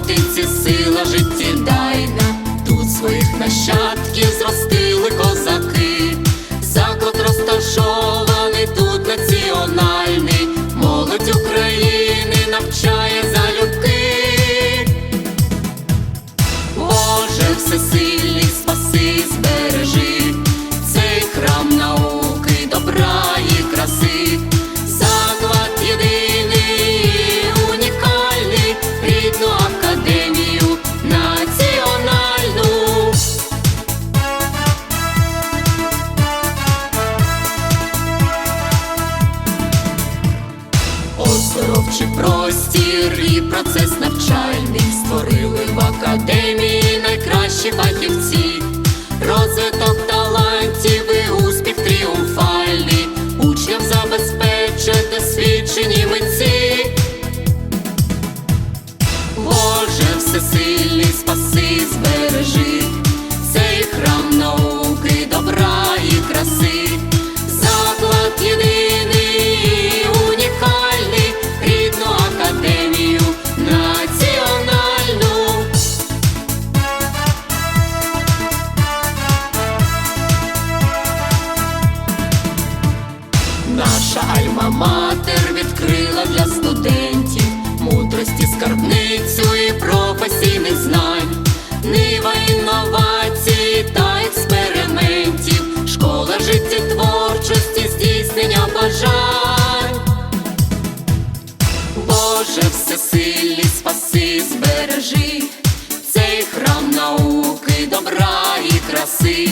матинці сила життєдайна, тут своїх нащадків зростили козаки, заклад розташований тут національний, молодь України навчає залюбки. Боже, всесильний, процес навчальний створили в академії найкращі фахівці, розвиток талантів і успіх тріумфальний, учням забезпечать досвідчені митці. Боже, всесильний, спаси, збережи Наша альма-матер відкрила для студентів мудрості скарбницю і професійних знань, нива інновацій та експериментів, школа життєтворчості, здійснення бажань. Боже, всесильний, спаси, збережи цей храм науки, добра і краси.